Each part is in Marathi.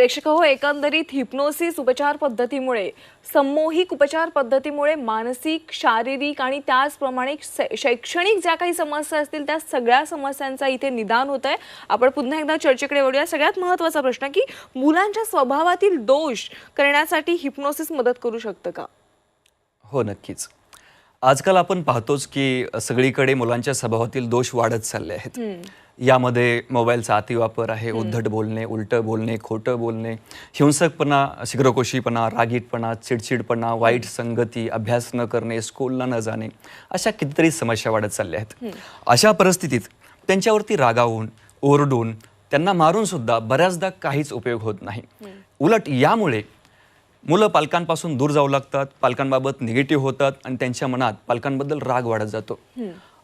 प्रेक्षक हो एकंदरीत हिप्नोसिस उपचार पद्धतीमुळे संमोहिक उपचार पद्धतीमुळे मानसिक शारीरिक आणि त्याचप्रमाणे शैक्षणिक ज्या काही समस्या असतील त्या सगळ्या समस्यांचा इथे निदान होत आहे आपण पुन्हा एकदा चर्चेकडे वळूया. सगळ्यात महत्त्वाचा प्रश्न की मुलांच्या स्वभावातील दोष करण्यासाठी हिप्नोसिस मदत करू शकतं का? हो नक्कीच. आजकाल आपण पाहतोच की सगळीकडे मुलांच्या स्वभावातील दोष वाढत चालले आहेत. यामध्ये मोबाईलचा अतिवापर आहे उद्धट बोलणे उलटं बोलणे खोटं बोलणे हिंसकपणा शीघ्रकोशीपणा रागीटपणा चिडचिडपणा वाईट संगती अभ्यास न करणे स्कूलला न जाणे अशा कितीतरी समस्या वाढत चालल्या आहेत. अशा परिस्थितीत त्यांच्यावरती रागावून ओरडून त्यांना मारून सुद्धा बऱ्याचदा काहीच उपयोग होत नाही. उलट यामुळे मुलं पालकांपासून दूर जाऊ लागतात पालकांबाबत निगेटिव्ह होतात आणि त्यांच्या मनात पालकांबद्दल राग वाढत जातो.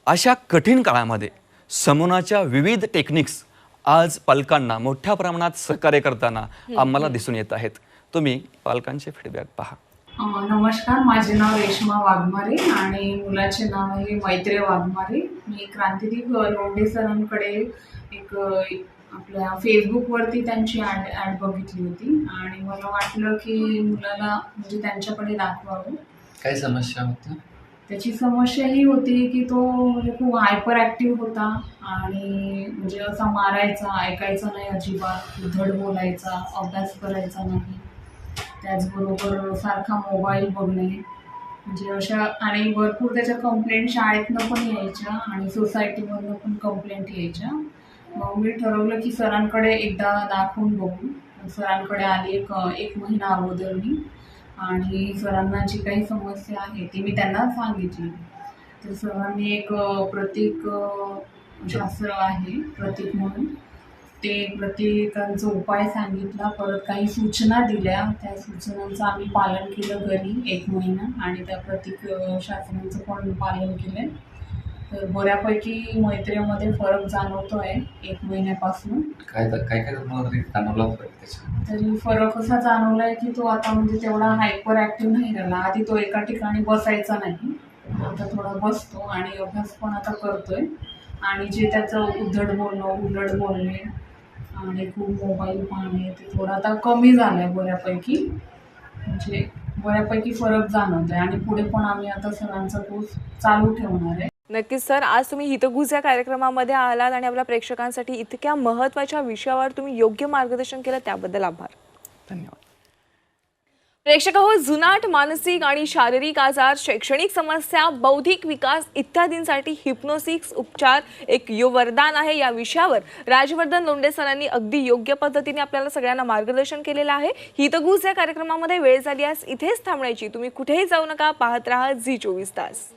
अशा कठीण काळामध्ये समोनाच्या विविध टेक्निक्स आज पालकांना मोठ्या प्रमाणात सहकार्य करताना आम्हाला दिसून येत आहेत. तुम्ही पालकांचे फीडबॅक पहा. नमस्कार माझे नाव रेश्मा वाघमारे आणि मुलाचे नाव आहे मैत्रेय वाघमारे. मी क्रांतिदीप लोंढे सरांकडे एक आपल्या फेसबुकवरती त्यांची ॲड ॲड बघितली होती. आणि मला वाटलं की मुलाला म्हणजे त्यांच्याकडे दाखवावं. काय समस्या होत्या? त्याची समस्या ही होती की तो म्हणजे खूप हायपर ॲक्टिव्ह होता आणि म्हणजे असा मारायचा ऐकायचा नाही अजिबात धड बोलायचा अभ्यास करायचा नाही. त्याचबरोबर सारखा मोबाईल बघणे. म्हणजे अशा आणि भरपूर त्याच्या कंप्लेंट शाळेतनं पण यायच्या आणि सोसायटीमधनं पण कंप्लेंट यायच्या. मग मी ठरवलं की सरांकडे एकदा दाखवून बघू. सरांकडे आली एक एक महिना अगोदर मी. आणि सरांना जी काही समस्या आहे ती मी त्यांना सांगितली. तर सरांनी एक प्रतीक शास्त्र आहे प्रतीक म्हणून. ते प्रतीकांचा उपाय सांगितला परत काही सूचना दिल्या. त्या सूचनांचं आम्ही पालन केलं घरी एक महिना आणि त्या प्रतीक शास्त्रांचं पण पालन केलं तर बऱ्यापैकी मैत्रीमध्ये फरक जाणवतोय एक महिन्यापासून. काय काय काय तुम्हाला तरी जाणवला फरक त्याच्या तरी फरक असा जाणवलाय की तो आता म्हणजे तेवढा हायपर ऍक्टिव्ह नाही राहिला. आधी तो एका ठिकाणी बसायचा नाही. आता थोडा बसतो आणि अभ्यास पण आता करतोय. आणि जे त्याचं उद्धट बोलणं उलट बोलणे आणि खूप मोबाईल पाहणे ते थोडं आता कमी झालंय बऱ्यापैकी. म्हणजे बऱ्यापैकी फरक जाणवतोय. आणि पुढे पण आम्ही आता सरांचा कोर्स चालू ठेवणार आहे. नक्कीच सर. आज तुम्ही हितगुज या कार्यक्रमामध्ये आलात आणि आपल्या प्रेक्षकांसाठी इतक्या महत्त्वाच्या विषयावर तुम्ही योग्य मार्गदर्शन केलं त्याबद्दल आभार. धन्यवाद. प्रेक्षक हो जुनाट मानसिक आणि शारीरिक आजार शैक्षणिक समस्या बौद्धिक विकास इत्यादींसाठी हिप्नोसिक्स उपचार एक यो वरदान आहे. या विषयावर राजवर्धन लोंढे सरांनी अगदी योग्य पद्धतीने आपल्याला सगळ्यांना मार्गदर्शन केलेलं आहे. हितगुज या कार्यक्रमामध्ये वेळ झाली आज इथेच थांबण्याची. तुम्ही कुठेही जाऊ नका. पाहत राहा झी चोवीस तास.